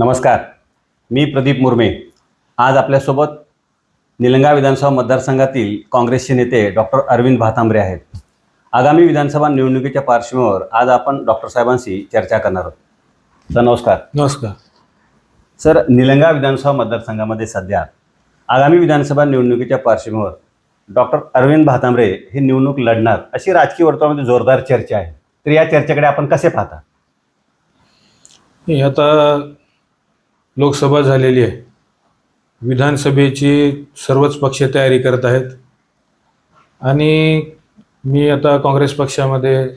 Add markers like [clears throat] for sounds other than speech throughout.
नमस्कार मी प्रदीप मुर्मे. आज आपल्यासोबत निलंगा विधानसभा मतदारसंघातील काँग्रेसचे नेते डॉक्टर अरविंद भातांबरे आहेत. आगामी विधानसभा निवडणुकीच्या पार्श्वभूमीवर आज आपण डॉक्टर साहेबांशी चर्चा करणार आहोत. सर नमस्कार. नमस्कार. सर निलंगा विधानसभा मतदारसंघामध्ये सध्या आगामी विधानसभा निवडणुकीच्या पार्श्वभूमीवर डॉक्टर अरविंद भातांबरे हे निवडणूक लढणार अशी राजकीय वर्तुळामध्ये जोरदार चर्चा आहे. तर या चर्चेकडे आपण कसे पाहता? आता लोकसभा झालेली आहे. विधानसभेची सर्वच पक्ष तयारी करत आहेत. आणि मी आता काँग्रेस पक्षामध्ये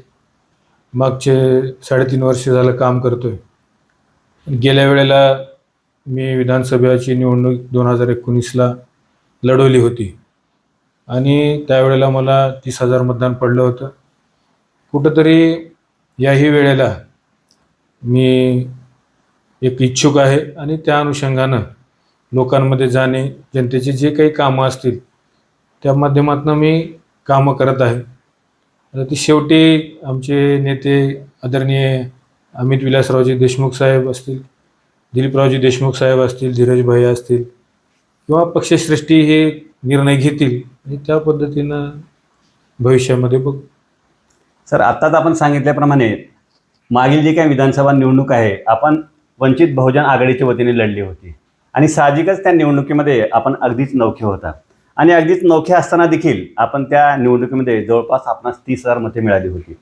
मागचे साडेतीन वर्ष झालं काम करतो आहे गेल्या वेळेला मी विधानसभेची निवडणूक दोन हजार एकोणीसला लढवली होती. आणि त्यावेळेला मला तीस हजार मतदान पडलं होतं. कुठंतरी याही वेळेला मी एक इच्छुक आहे आणि त्या अनुषंगानं लोकांमध्ये जाणे जनतेची जे काही कामं असतील त्या माध्यमातून मी कामं करत आहे. आता ती शेवटी आमचे नेते आदरणीय अमित विलासरावजी देशमुख साहेब असतील दिलीपरावजी देशमुख साहेब असतील धीरज भाई असतील किंवा पक्षश्रेष्ठी हे निर्णय घेतील आणि त्या पद्धतीनं भविष्यामध्ये बघ. सर आत्ताच आपण सांगितल्याप्रमाणे मागील जी काही विधानसभा निवडणूक आहे आपण वंचित बहुजन आघाडीच्या वतीने लढली होती. आणि साहजिकच त्या निवडणुकीमध्ये आपण अगदीच नौखे होता. आणि अगदीच नौखे असताना देखील आपण त्या निवडणुकीमध्ये जवळपास आपणास तीस हजार मते मिळाली होती.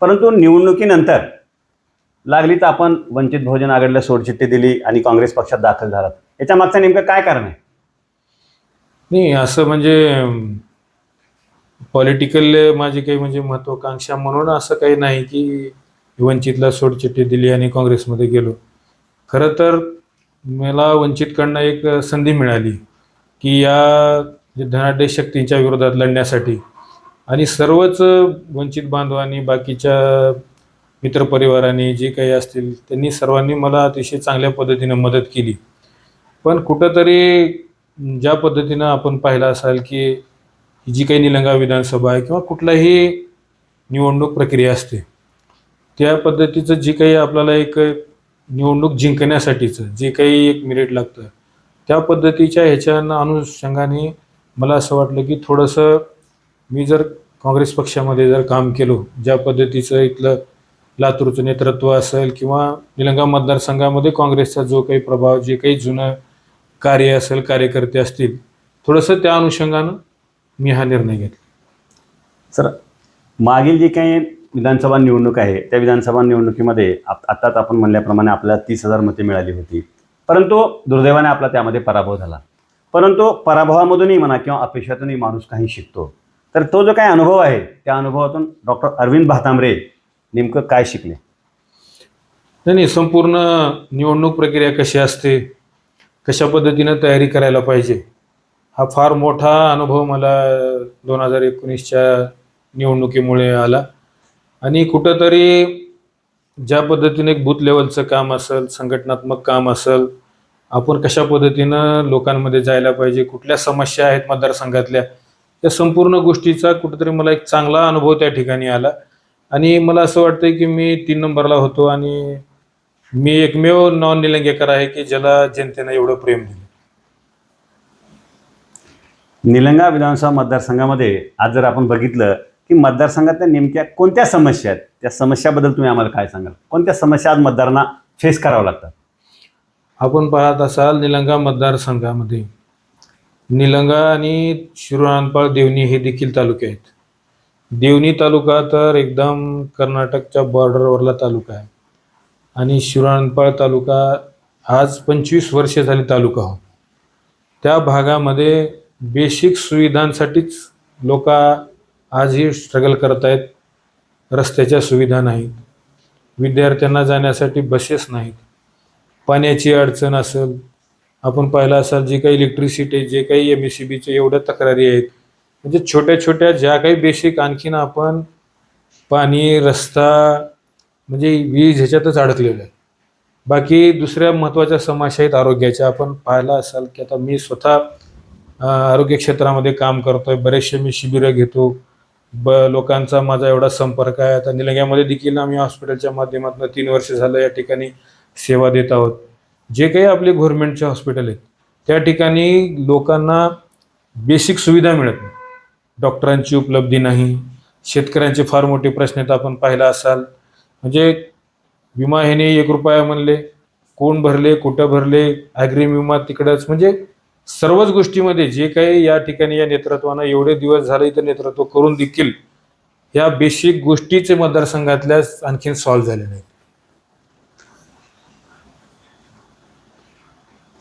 परंतु निवडणुकीनंतर लागली तर आपण वंचित बहुजन आघाडीला सोडचिठ्ठी दिली आणि काँग्रेस पक्षात दाखल झालात. याच्या मागचं नेमकं काय कारण आहे? नाही असं म्हणजे पॉलिटिकल माझी काही म्हणजे महत्वाकांक्षा म्हणून असं काही नाही की वंचितला सोडचिठ्ठी दिली आणि काँग्रेसमध्ये गेलो. खरं तर मला वंचितकडनं एक संधी मिळाली की या धनाढ्य शक्तींच्या विरोधात लढण्यासाठी. आणि सर्वच वंचित बांधवांनी बाकीच्या मित्रपरिवारांनी जे काही असतील त्यांनी सर्वांनी मला अतिशय चांगल्या पद्धतीनं मदत केली. पण कुठंतरी ज्या पद्धतीनं आपण पाहिलं असाल की जी काही निलंगा विधानसभा आहे किंवा कुठलाही निवडणूक प्रक्रिया असते त्या पद्धतीचं जी काही आपल्याला एक निवडणूक जिंकण्यासाठीचं जे काही एक मिरिट लागतं त्या पद्धतीच्या ह्याच्या अनुषंगाने मला असं वाटलं की थोडंसं मी जर काँग्रेस पक्षामध्ये जर काम केलो ज्या पद्धतीचं इथलं लातूरचं नेतृत्व असेल किंवा निलंगा मतदारसंघामध्ये काँग्रेसचा जो काही प्रभाव जे काही जुनं कार्य असेल कार्यकर्ते असतील थोडंसं त्या अनुषंगानं मी हा निर्णय घेतला. सर मागील जे काही विधानसभा निवडणूक आहे त्या विधानसभा निवडणुकीमध्ये आप आत्ताच आपण म्हणल्याप्रमाणे आपल्याला तीस हजार मते मिळाली होती. परंतु दुर्दैवाने आपला त्यामध्ये पराभव झाला. परंतु पराभवामधूनही म्हणा किंवा अपेक्षातूनही माणूस काही शिकतो. तर तो जो काही अनुभव आहे त्या अनुभवातून डॉक्टर अरविंद भातांबरे नेमकं काय शिकले? नाही संपूर्ण निवडणूक प्रक्रिया कशी असते कशा पद्धतीनं तयारी करायला पाहिजे हा फार मोठा अनुभव मला दोन हजार एकोणीसच्या निवडणुकीमुळे आला. आणि कुठंतरी ज्या पद्धतीने एक बूथ लेवलचं काम असेल संघटनात्मक काम असेल आपण कशा पद्धतीनं लोकांमध्ये जायला पाहिजे कुठल्या समस्या आहेत मतदारसंघातल्या त्या संपूर्ण गोष्टीचा कुठंतरी मला एक चांगला अनुभव त्या ठिकाणी आला. आणि मला असं वाटतं की मी तीन नंबरला होतो आणि मी एकमेव नॉन निलंगेकर आहे की ज्याला जनतेनं एवढं प्रेम दिलं. निलंगा विधानसभा मतदारसंघामध्ये आज जर आपण बघितलं की मतदारसंघातल्या नेमक्या कोणत्या समस्या आहेत? त्या समस्याबद्दल तुम्ही आम्हाला काय सांगाल? कोणत्या समस्या आज मतदारांना फेस करावं लागतात? आपण पाहत असाल निलंगा मतदारसंघामध्ये. निलंगा आणि शिरोणांपाळ देवणी हे देखील तालुके आहेत. देवणी तालुका तर एकदम कर्नाटकच्या बॉर्डरवरला तालुका आहे. आणि शिरोणांपाळ तालुका आज पंचवीस वर्षे झाली तालुका हो त्या भागामध्ये बेसिक सुविधांसाठीच लोक आजही स्ट्रगल करत आहेत. रस्त्याच्या सुविधा नाहीत. विद्यार्थ्यांना जाण्यासाठी बसेस नाहीत. पाण्याची अडचण असेल. आपण पाहिलं असाल जे काही इलेक्ट्रिसिटी जे काही एम एस सी बीचे एवढ्या तक्रारी आहेत. म्हणजे छोट्या छोट्या ज्या काही बेसिक आणखीन आपण पाणी रस्ता म्हणजे वीज ह्याच्यातच अडकलेलं आहे. बाकी दुसऱ्या महत्त्वाच्या समस्या आहेत आरोग्याच्या. आपण पाहिलं असाल की आता मी स्वतः आरोग्य क्षेत्रामध्ये काम करतोय. बरेचसे मी शिबिरं घेतो. ब लोकांचा माझा एवढा संपर्क आहे. आता निलंग्यामध्ये देखील आम्ही हॉस्पिटलच्या माध्यमातून तीन वर्ष झालं या ठिकाणी सेवा देत आहोत. जे काही आपले गव्हर्नमेंटचे हॉस्पिटल आहेत त्या ठिकाणी लोकांना बेसिक सुविधा मिळत नाही. डॉक्टरांची उपलब्धी नाही. शेतकऱ्यांचे फार मोठे प्रश्न आहेत. आपण पाहिला असाल. म्हणजे विमा ह्याने एक रुपया म्हणले. कोण भरले कुठं भरले ॲग्री विमा तिकडंच. म्हणजे सर्वच गोष्टीमध्ये जे काही या ठिकाणी या नेतृत्वानं एवढे दिवस झाले इथं नेतृत्व करून देखील या बेसिक गोष्टीचे मतदारसंघातल्या आणखीन सॉल्व्ह झाले नाहीत.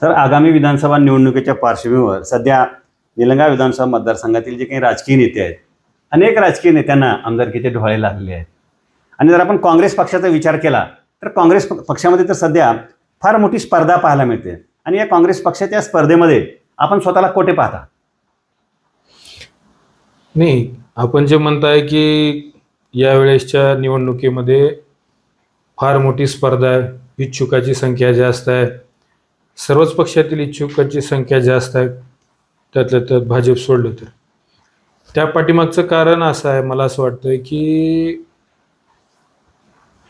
तर आगामी विधानसभा निवडणुकीच्या पार्श्वभूमीवर सध्या निलंगा विधानसभा मतदारसंघातील जे काही राजकीय नेते आहेत अनेक राजकीय नेत्यांना आमदारकीचे डोळे लागले आहेत. आणि जर आपण काँग्रेस पक्षाचा विचार केला तर काँग्रेस पक्षामध्ये तर सध्या फार मोठी स्पर्धा पाहायला मिळते. आणि या काँग्रेस पक्षाच्या स्पर्धेमध्ये आपण स्वतःला कोठे पाहता? नाही आपण जे म्हणताय की यावेळेसच्या निवडणुकीमध्ये फार मोठी स्पर्धा आहे इच्छुकाची संख्या जास्त आहे. सर्वच पक्षातील इच्छुकाची संख्या जास्त आहे त्यातल्या त्यात भाजप सोडलं तर. त्या पाठीमागचं कारण असं आहे मला असं वाटतं की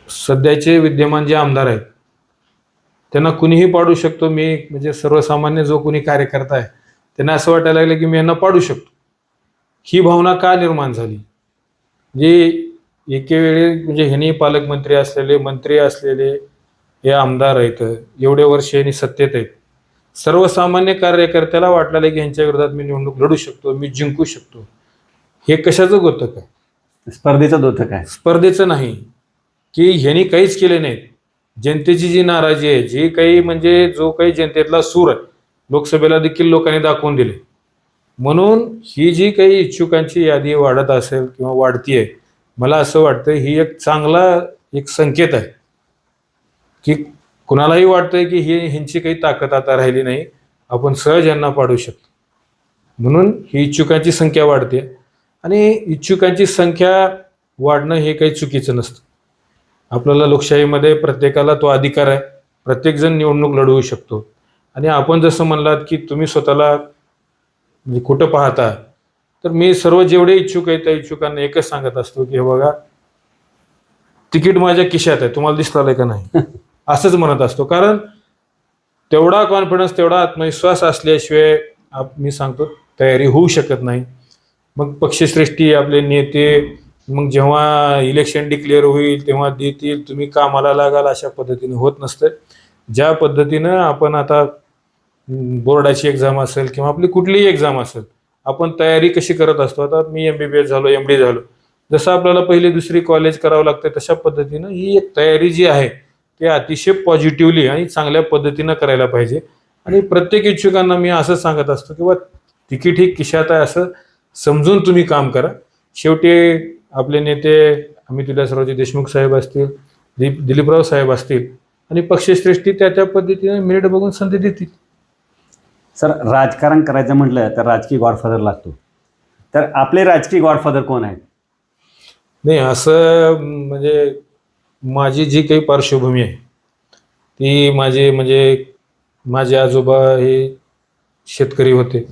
सध्याचे विद्यमान जे आमदार आहेत त्यांना कुणीही पाडू शकतो. मी म्हणजे सर्वसामान्य जो कोणी कार्यकर्ता आहे त्यांना असं वाटायला लागलं की मी यांना पाडू शकतो. ही भावना का निर्माण झाली? जे एके वेळी म्हणजे ह्यांनी पालकमंत्री असलेले मंत्री असलेले हे आमदार आहेत एवढे वर्ष यांनी सत्तेत आहेत. सर्वसामान्य कार्यकर्त्याला वाटलेलं की ह्यांच्या विरोधात मी निवडणूक लढू शकतो मी जिंकू शकतो. हे कशाचं गोतक आहे? स्पर्धेचं दोतक आहे. स्पर्धेचं नाही की ह्यांनी काहीच केले नाहीत. जनतेची जी नाराजी आहे जी काही म्हणजे जो काही जनतेतला सूर आहे लोकसभेला देखील लोकांनी दाखवून दिले. म्हणून ही जी काही इच्छुकांची यादी वाढत असेल किंवा वाढती आहे मला असं वाटतं ही एक चांगला एक संकेत आहे. की कुणालाही वाटतंय की ही ह्यांची काही ताकद आता राहिली नाही आपण सहज यांना पाडू शकतो. म्हणून ही इच्छुकांची संख्या वाढते. आणि इच्छुकांची संख्या वाढणं हे काही चुकीचं नसतं. आपल्याला लोकशाहीमध्ये प्रत्येकाला तो अधिकार आहे. प्रत्येकजण निवडणूक लढवू शकतो. आणि आपण जसं म्हणलात की तुम्ही स्वतःला कुठं पाहता तर मी सर्व जेवढे इच्छुक आहेत त्या इच्छुकांना एकच सांगत असतो की हे बघा तिकीट माझ्या खिशात आहे. तुम्हाला दिसलं का नाही? [laughs] असंच म्हणत असतो. कारण तेवढा कॉन्फिडन्स तेवढा आत्मविश्वास असल्याशिवाय आप- मी सांगतो तयारी होऊ शकत नाही. मग पक्षश्रेष्ठी आपले नेते मग जेव्हा इलेक्शन डिक्लेअर होईल तेव्हा देतील तुम्ही कामाला लागाल अशा पद्धतीने. होत नसतं. ज्या पद्धतीनं आपण आता बोर्डाची एक्झाम असेल किंवा आपली कुठलीही एक्झाम असेल आपण तयारी कशी करत असतो? आता मी एम बी बी एस झालो एम डी झालो. जसं आपल्याला पहिली दुसरी कॉलेज करावं लागतं तशा पद्धतीनं ही एक तयारी जी आहे ते अतिशय पॉझिटिव्हली आणि चांगल्या पद्धतीनं करायला पाहिजे. आणि प्रत्येक इच्छुकांना मी असं सांगत असतो किंवा तिकीट ही किशात आहे असं समजून तुम्ही काम करा. शेवटी आपले नेते अमित विलासरावजी देशमुख साहेब असतील दिप दिलीपराव साहेब असतील आणि पक्षश्रेष्ठी त्या त्या पद्धतीने मेरिट बघून संधी देतील. सर राजकारण करायचं म्हटलं तर राजकीय गॉडफादर लागतो. तर आपले राजकीय गॉडफादर कोण आहेत? नाही असं म्हणजे माझी जी काही पार्श्वभूमी आहे ती माझे म्हणजे माझे आजोबा हे शेतकरी होते.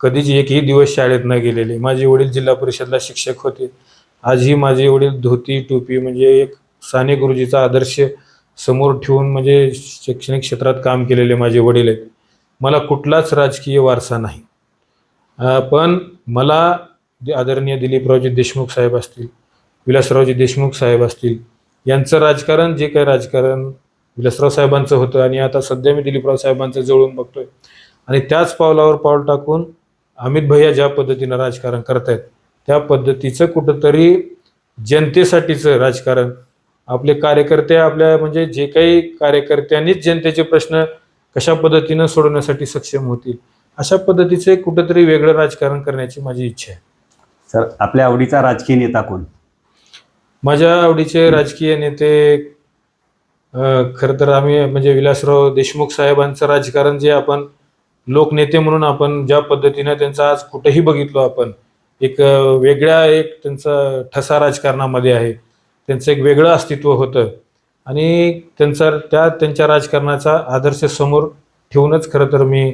कधीच एकही दिवस शाळेत न गेलेले. माझे वडील जिल्हा परिषदला शिक्षक होते. आजही माझे वडील धोती टोपी म्हणजे एक साने गुरुजीचा आदर्श समोर ठेवून म्हणजे शैक्षणिक क्षेत्रात काम केलेले माझे वडील आहेत. मला कुठलाच राजकीय वारसा नाही. पण मला आदरणीय दिलीपरावजी देशमुख साहेब असतील विलासरावजी देशमुख साहेब असतील यांचं राजकारण जे काही राजकारण विलासराव साहेबांचं होतं आणि आता सध्या मी दिलीपराव साहेबांचं जवळून बघतोय. आणि त्याच पावलावर पाऊल टाकून अमित भैया ज्या पद्धतीनं राजकारण करतायत त्या पद्धतीचं कुठंतरी जनतेसाठीचं राजकारण. आपले कार्यकर्ते आपल्या म्हणजे जे काही कार्यकर्त्यांनीच जनतेचे प्रश्न कशा पद्धतीनं सोडवण्यासाठी सक्षम होतील अशा पद्धतीचे कुठंतरी वेगळं राजकारण करण्याची माझी इच्छा आहे. सर आपल्या आवडीचा राजकीय नेता कोण? माझ्या आवडीचे राजकीय नेते खरं तर आम्ही म्हणजे विलासराव देशमुख साहेबांचं राजकारण जे आपण लोकनेते म्हणून आपण ज्या पद्धतीनं त्यांचं आज कुठेही बघितलो आपण एक वेगळ्या एक त्यांचा ठसा राजकारणामध्ये आहे. त्यांचं एक वेगळं अस्तित्व होतं. आणि त्यांचा त्या त्यांच्या राजकारणाचा आदर्श समोर ठेवूनच खरं तर मी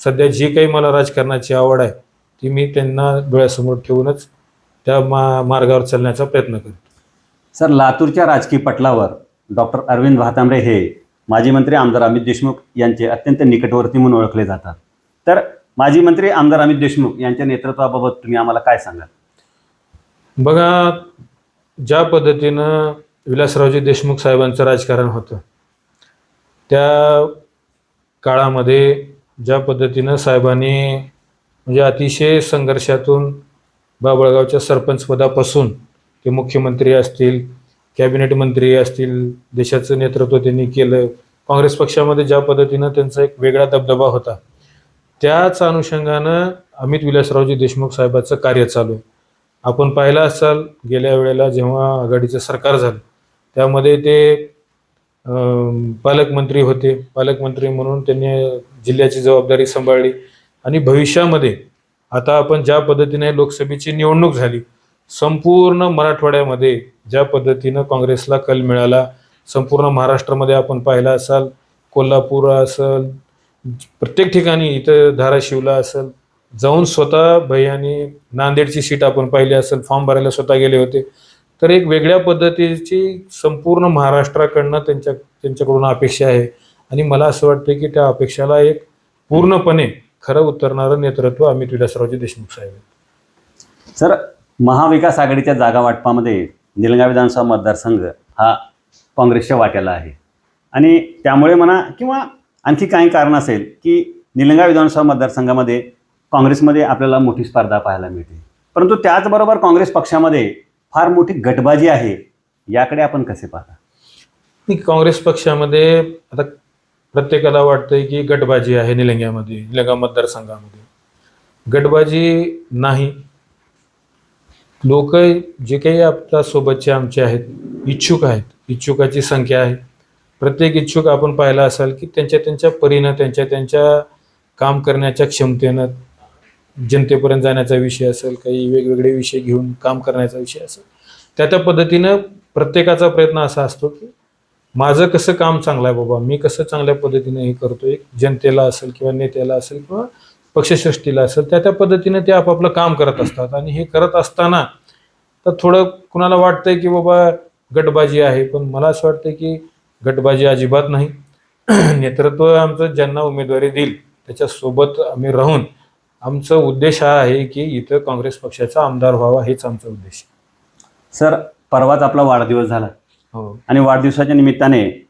सध्या जी काही मला राजकारणाची आवड आहे ती मी त्यांना डोळ्यासमोर ठेवूनच त्या मा मार्गावर चालण्याचा प्रयत्न करतो सर लातूरच्या राजकीय पटलावर डॉक्टर अरविंद भातांबरे हे माजी मंत्री आमदार अमित देशमुख यांचे अत्यंत निकटवर्ती म्हणून ओळखले जातात. तर माजी मंत्री आमदार अमित देशमुख यांच्या नेतृत्वाबाबत तुम्ही आम्हाला काय सांगाल? बघा ज्या पद्धतीनं विलासरावजी देशमुख साहेबांचं राजकारण होतं त्या काळामध्ये ज्या पद्धतीनं साहेबांनी म्हणजे अतिशय संघर्षातून बाबळगावच्या सरपंचपदापासून ते मुख्यमंत्री असतील कॅबिनेट मंत्री असतील देशाचं नेतृत्व त्यांनी केलं. काँग्रेस पक्षामध्ये ज्या पद्धतीनं त्यांचा एक वेगळा दबदबा होता त्याच अनुषंगानं अमित विलासरावजी देशमुख साहेबाचं कार्य चालू. आहे आपण पाहिलं असाल गेल्या वेळेला जेव्हा आघाडीचं सरकार झालं त्यामध्ये ते पालकमंत्री होते. पालकमंत्री म्हणून त्यांनी जिल्ह्याची जबाबदारी सांभाळली. आणि भविष्यामध्ये आता आपण ज्या पद्धतीने लोकसभेची निवडणूक झाली संपूर्ण मराठवाड्यामध्ये ज्या पद्धतीनं काँग्रेसला कल मिळाला संपूर्ण महाराष्ट्रामध्ये आपण पाहिला असाल कोल्हापूर असेल प्रत्येक ठिकाणी इथं धाराशिवला असेल जाऊन स्वतः भैयानी नांदेडची सीट आपण पाहिली असेल फॉर्म भरायला स्वतः गेले होते. तर एक वेगळ्या पद्धतीची संपूर्ण महाराष्ट्राकडनं त्यांच्या त्यांच्याकडून अपेक्षा आहे. आणि मला असं वाटतं की त्या अपेक्षाला एक पूर्णपणे खरं उतरणारं नेतृत्व अमित विलासरावजी देशमुख साहेब सर महाविकास आघाडीच्या जागा वाटपामध्ये निलंगा विधानसभा मतदारसंघ हा काँग्रेसच्या वाट्याला आहे. आणि त्यामुळे म्हणा किंवा आणखी काही कारण असेल की निलंगा विधानसभा मतदारसंघामध्ये काँग्रेसमध्ये आपल्याला मोठी स्पर्धा पाहायला मिळते. परंतु त्याचबरोबर काँग्रेस पक्षामध्ये फार मोठी गटबाजी आहे याकडे आपण कसे पाहता? आणि काँग्रेस पक्षामध्ये आता प्रत्येकाला वाटतंय की गटबाजी आहे निलंग्यामध्ये निलंगा मतदारसंघामध्ये. गटबाजी नाही. लोक जे काही आपल्या सोबतचे आमचे आहेत इच्छुक आहेत इच्छुकाची संख्या आहे. प्रत्येक इच्छुक आपण पाहिला असाल की त्यांच्या त्यांच्या परीनं त्यांच्या त्यांच्या काम करण्याच्या क्षमतेनं जनतेपर्यंत जाण्याचा विषय असेल काही वेगवेगळे विषय घेऊन काम करण्याचा विषय असेल त्या त्या पद्धतीनं प्रत्येकाचा प्रयत्न असा असतो की माझं कसं काम चांगलं आहे बाबा मी कसं चांगल्या पद्धतीने हे करतो एक जनतेला असेल किंवा नेत्याला असेल किंवा पक्षश्रेष्ठीला असेल त्या त्या पद्धतीने ते आपापलं काम करत असतात. आणि हे करत असताना तर थोडं कुणाला वाटतंय की बाबा गटबाजी आहे पण मला असं वाटतं की गटबाजी अजिबात नाही. [clears throat] नेतृत्व आमचं ज्यांना उमेदवारी देईल त्याच्यासोबत आम्ही राहून आमचा उद्देश हा आहे की इथं काँग्रेस पक्षाचा आमदार व्हावा हेच आमचा उद्देश. सर परवाच आपला वाढदिवस झाला. हो. आणि वाढदिवसाच्या निमित्ताने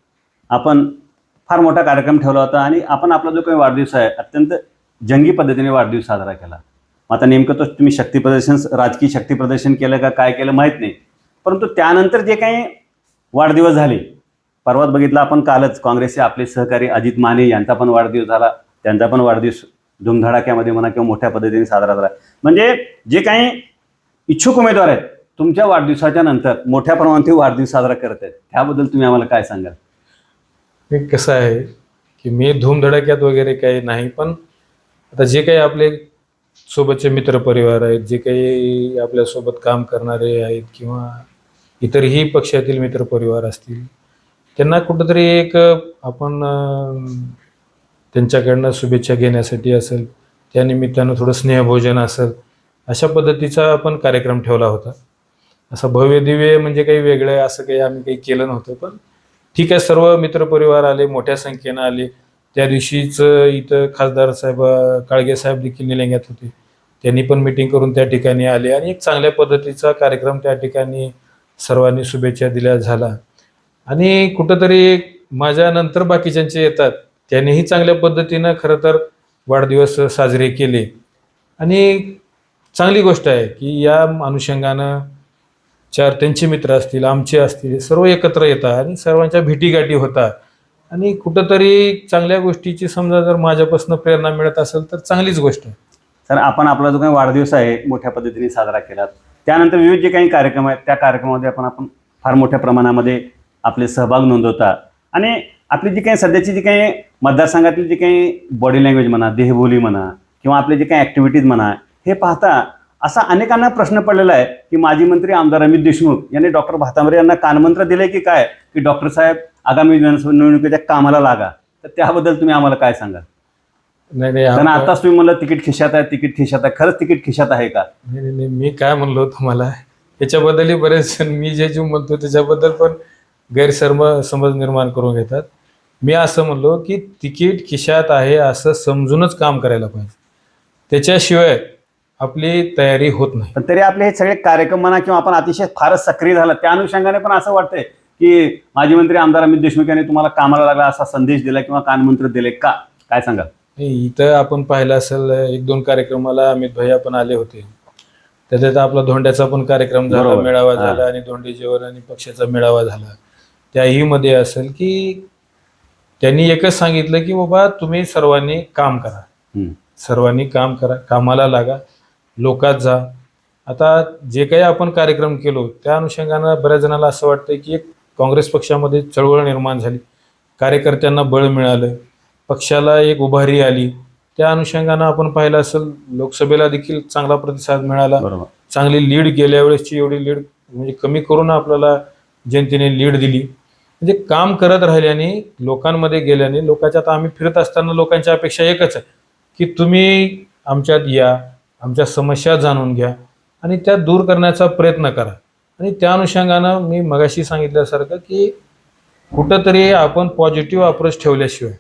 आपण फार मोठा कार्यक्रम ठेवला होता आणि आपण आपला जो काही वाढदिवस आहे अत्यंत जंगी पद्धतीने वाढदिवस साजरा केला. आता नेमकं तो तुम्ही शक्ती प्रदर्शन राजकीय शक्ती प्रदर्शन केलं का काय केलं माहीत नाही. परंतु त्यानंतर जे काही वाढदिवस झाले परवाच बघितलं आपण कालच काँग्रेसचे आपले सहकारी अजित माने यांचा पण वाढदिवस झाला त्यांचा पण वाढदिवस धुमधडाक्यामध्ये म्हणा किंवा मोठ्या पद्धतीने साजरा झाला. म्हणजे जे काही इच्छुक उमेदवार आहेत तुमच्या वाढदिवसाच्या नंतर मोठ्या प्रमाणात ते वाढदिवस साजरा करत आहेत त्याबद्दल तुम्ही आम्हाला काय सांगाल? हे कसं आहे की मी धूमधडाक्यात वगैरे काही नाही पण आता जे काही आपले सोबतचे मित्रपरिवार आहेत जे काही आपल्यासोबत काम करणारे आहेत किंवा इतरही पक्षातील मित्रपरिवार असतील त्यांना कुठंतरी एक आपण त्यांच्याकडनं शुभेच्छा घेण्यासाठी असेल त्या निमित्तानं थोडं स्नेहभोजन असेल अशा पद्धतीचा आपण कार्यक्रम ठेवला होता. असं भव्य दिव्य म्हणजे काही वेगळं असं काही आम्ही काही केलं नव्हतं पण ठीक आहे सर्व मित्रपरिवार आले मोठ्या संख्येनं आले. त्या दिवशीच इथं खासदार साहेब काळगे साहेब देखील निलंग्यात होते. त्यांनी पण मिटिंग करून त्या ठिकाणी आले आणि एक चांगल्या पद्धतीचा कार्यक्रम त्या ठिकाणी सर्वांनी शुभेच्छा दिल्या झाला. आणि कुठंतरी माझ्या नंतर बाकीच्यांचे येतात त्यांनीही चांगल्या पद्धतीनं खरं तर वाढदिवस साजरे केले. आणि चांगली गोष्ट आहे की या अनुषंगानं चार त्यांचे मित्र असतील आमचे असतील सर्व एकत्र येतात आणि सर्वांच्या भेटीगाठी होतात. आणि कुठंतरी चांगल्या गोष्टीची समजा जर माझ्यापासून प्रेरणा मिळत असेल तर चांगलीच गोष्ट आहे. सर आपण आपला जो काही वाढदिवस आहे मोठ्या पद्धतीने साजरा केला त्यानंतर विविध जे काही कार्यक्रम आहेत त्या कार्यक्रमामध्ये आपण आपण फार मोठ्या प्रमाणामध्ये आपले सहभाग नोंदवता. आणि आपली जी काही सध्याची जी काही मतदारसंघातील जी काही बॉडी लँग्वेज म्हणा देहबोली म्हणा किंवा आपले जे काही ॲक्टिव्हिटीज म्हणा हे पाहता असा अनेकांना प्रश्न पडलेला आहे की माजी मंत्री आमदार अमित देशमुख यांनी डॉक्टर भातांबरे यांना कानमंत्र दिले की काय? की डॉक्टर साहेब आगामी विधानसभा निवडणुकीच्या कामाला लागा. तर त्याबद्दल तुम्ही आम्हाला काय सांगाल? नाही नाही कारण आताच तुम्ही म्हणलं तिकीट खिशात आहे तिकीट खिशात आहे. खरंच तिकीट खिशात आहे का? नाही, नाही, मी काय म्हणलो तुम्हाला? याच्याबद्दलही बरेच मी जे जे म्हणतो त्याच्याबद्दल पण गैरसर्म समज निर्माण करून घेतात. मी असं म्हणलो की तिकीट खिशात आहे असं समजूनच काम करायला पाहिजे. त्याच्याशिवाय आपली तयारी होत नाही. पण तरी आपले हे सगळे कार्यक्रम म्हणा किंवा आपण अतिशय फारच सक्रिय झाला त्या अनुषंगाने पण असं वाटतंय की माजी मंत्री आमदार अमित देशमुख यांनी तुम्हाला कामाला लागला असा संदेश दिला किंवा कानमंत्र दिले का? काय सांगाल? नाही, इथं आपण पाहिलं असेल एक दोन कार्यक्रमाला अमित भैया पण आले होते. त्याच्यात आपला धोंड्याचा पण कार्यक्रम झाला. मेळावा. झाला आणि धोंडे जेवण आणि पक्षाचा मेळावा झाला. त्याही मध्ये असेल की त्यांनी एकच सांगितलं की बाबा तुम्ही सर्वांनी काम करा. सर्वांनी काम करा कामाला लागा लोकात जा. आता जे काही आपण कार्यक्रम केलो त्या अनुषंगानं बऱ्याच जणांना असं वाटतं की एक काँग्रेस पक्षामध्ये चळवळ निर्माण झाली. कार्यकर्त्यांना बळ मिळालं. पक्षाला एक उभारी आली. त्या अनुषंगानं आपण पाहिलं असेल लोकसभेला देखील चांगला प्रतिसाद मिळाला. चांगली लीड गेल्या वेळेसची एवढी लीड म्हणजे कमी करून आपल्याला जनतेने लीड दिली. म्हणजे काम करत राहिल्याने लोकांमध्ये गेल्याने लोकांच्या आता आम्ही फिरत असताना लोकांच्या अपेक्षा एकच आहे की तुम्ही आमच्यात या आमच्या समस्या जाणून घ्या आणि त्या दूर करण्याचा प्रयत्न करा. आणि त्या अनुषंगानं मी मगाशी सांगितल्यासारखं की कुठंतरी आपण पॉझिटिव्ह अप्रोच ठेवल्याशिवाय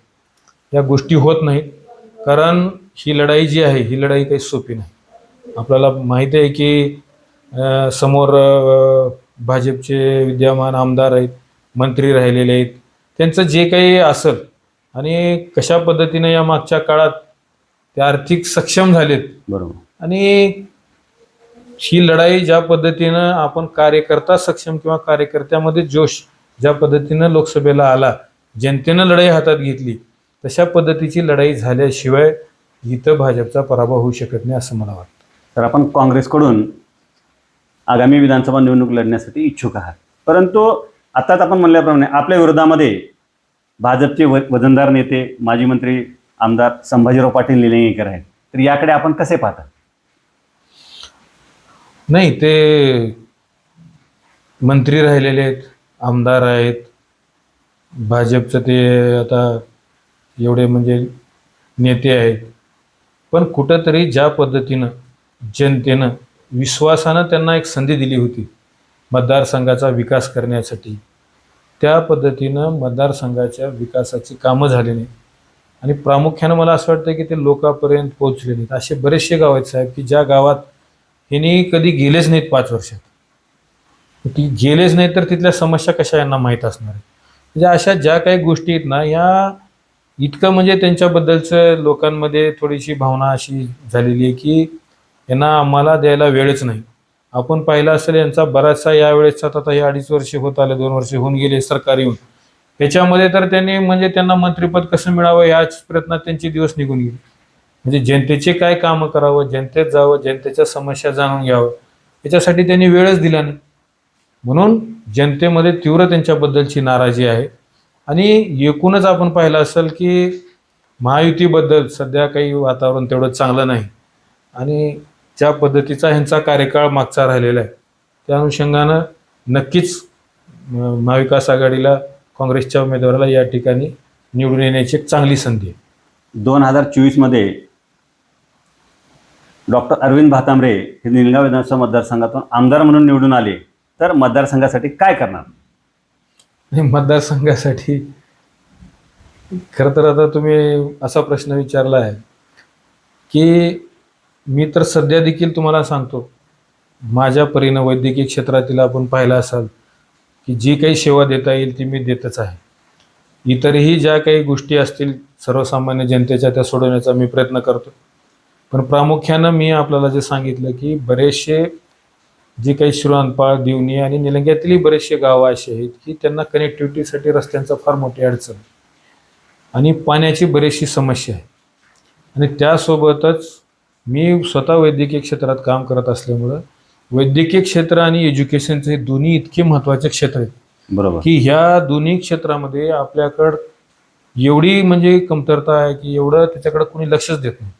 या गोष्टी होत नाहीत. कारण ही लढाई जी आहे ही लढाई काही सोपी नाही. आपल्याला माहिती आहे की समोर भाजपचे विद्यमान आमदार आहेत मंत्री राहिलेले आहेत. त्यांचं जे काही असेल आणि कशा पद्धतीनं या मागच्या काळात ते आर्थिक सक्षम झालेत. बरोबर. आणि ही लढाई ज्या पद्धतीनं आपण कार्यकर्ता सक्षम किंवा कार्यकर्त्यामध्ये जोश ज्या पद्धतीनं लोकसभेला आला जनतेनं लढाई हातात घेतली तशा पद्धतीची लढाई झाल्याशिवाय इथं भाजपचा पराभव होऊ शकत नाही असं मला वाटतं. तर आपण काँग्रेसकडून आगामी विधानसभा निवडणूक लढण्यासाठी इच्छुक आहात. परंतु आत्ताच आपण म्हणल्याप्रमाणे आपल्या विरोधामध्ये भाजपचे व वजनदार नेते माजी मंत्री आमदार संभाजीराव पाटील निलंगेकर आहेत. तर याकडे आपण कसे पाहता? नाही ते मंत्री राहिलेले आहेत आमदार आहेत. भाजपचं ते आता एवढे म्हणजे नेते आहेत. पण कुठंतरी ज्या पद्धतीनं जनतेनं विश्वासानं त्यांना एक संधी दिली होती. मतदारसंघाचा विकास करण्यासाठी. त्या पद्धतीनं मतदारसंघाच्या विकासाची कामं झाली नाही आणि प्रामुख्यानं मला असं वाटतं की ते लोकांपर्यंत पोहोचले नाहीत. असे बरेचसे गाव आहेत साहेब की ज्या गावात ह्यांनी कधी गेलेच नाहीत पाच वर्षात. ती गेलेच नाही तर तिथल्या समस्या कशा यांना माहीत असणार म्हणजे अशा ज्या काही गोष्टी आहेत ना या इतकं म्हणजे त्यांच्याबद्दलचं लोकांमध्ये थोडीशी भावना अशी झालेली आहे की यांना आम्हाला द्यायला वेळच नाही. आपण पाहिलं असेल यांचा बराचसा यावेळेसचा आता हे अडीच वर्ष होत आले दोन वर्ष होऊन गेले सरकार येऊन. त्याच्यामध्ये तर त्यांनी म्हणजे त्यांना मंत्रिपद कसं मिळावं याच प्रयत्नात त्यांचे दिवस निघून गेले. म्हणजे जनतेचे काय कामं करावं जनतेत जावं जनतेच्या समस्या जाणून घ्यावं याच्यासाठी त्यांनी वेळच दिला नाही. म्हणून जनतेमध्ये तीव्र त्यांच्याबद्दलची नाराजी आहे. आणि एकूणच आपण पाहिलं असेल की महायुतीबद्दल सध्या काही वातावरण तेवढं चांगलं नाही. आणि ज्या पद्धतीचा ह्यांचा कार्यकाळ मागचा राहिलेला आहे त्या अनुषंगानं नक्कीच महाविकास आघाडीला काँग्रेसच्या उमेदवाराला या ठिकाणी निवडून येण्याची एक चांगली संधी आहे. दोन हजार चोवीसमध्ये डॉक्टर अरविंद भातांबरे हे निलगाव विधानसभा मतदारसंघातून आमदार म्हणून निवडून आले तर मतदारसंघासाठी काय करणार? मतदारसंघासाठी खरं तर आता तुम्ही असा प्रश्न विचारला आहे की मी तर सध्या देखील तुम्हाला सांगतो माझ्या परीनं वैद्यकीय क्षेत्रातील आपण पाहिलं असाल की जी काही सेवा देता येईल ती मी देतच आहे. इतरही ज्या काही गोष्टी असतील सर्वसामान्य जनतेच्या त्या सोडवण्याचा मी प्रयत्न करतो. पण प्रामुख्यानं मी आपल्याला जे सांगितलं की बरेचसे जे काही शिरोणपाळ दिवणी आणि निलंग्यातीलही बरेचसे गावं असे आहेत की त्यांना कनेक्टिव्हिटीसाठी रस्त्यांचा फार मोठी अडचण आहे. आणि पाण्याची बरीचशी समस्या आहे. आणि त्यासोबतच मी स्वतः वैद्यकीय क्षेत्रात काम करत असल्यामुळं वैद्यकीय क्षेत्र आणि एज्युकेशनचे हे दोन्ही इतके महत्त्वाचे क्षेत्र आहेत. बरोबर. की ह्या दोन्ही क्षेत्रामध्ये आपल्याकडं एवढी म्हणजे कमतरता आहे की एवढं त्याच्याकडे कोणी लक्षच देत नाही.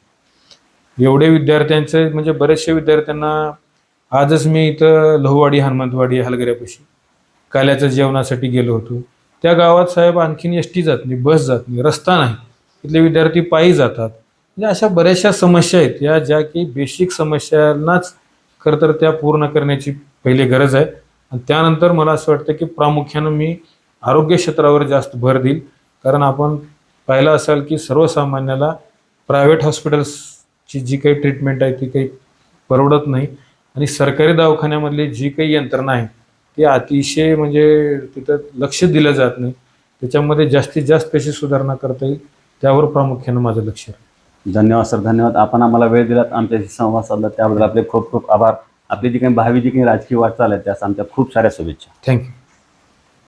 एवढे विद्यार्थ्यांचे म्हणजे बरेचसे विद्यार्थ्यांना आजच मी इथं लहुवाडी हनुमंतवाडी हलगऱ्यापाशी काल्याच्या जेवणासाठी गेलो होतो. त्या गावात साहेब आणखीन एस टी जात नाही बस जात नाही रस्ता नाही. इथले विद्यार्थी पायी जातात. म्हणजे अशा बऱ्याचशा समस्या आहेत या ज्या की बेसिक समस्यांनाच खरं तर त्या पूर्ण करण्याची पहिली गरज आहे. आणि त्यानंतर मला असं वाटतं की प्रामुख्यानं मी आरोग्य क्षेत्रावर जास्त भर देईल. कारण आपण पाहिलं असाल की सर्वसामान्याला प्रायव्हेट हॉस्पिटल्सची जी काही ट्रीटमेंट आहे ती काही परवडत नाही. आणि सरकारी दवाखान्यामधली जी काही यंत्रणा आहे ती अतिशय म्हणजे तिथं लक्ष दिलं जात नाही. त्याच्यामध्ये जास्तीत जास्त कशी सुधारणा करता येईल त्यावर प्रामुख्यानं माझं लक्ष आहे धन्यवाद सर धन्यवाद. आपण आम्हाला वेळ दिलात आमच्याशी संवाद साधला. त्याबद्दल आपले खूप खूप आभार. आपली जी काही भावी जी काही राजकीय वाटचाल आहे त्यास आमच्या खूप साऱ्या शुभेच्छा. थँक्यू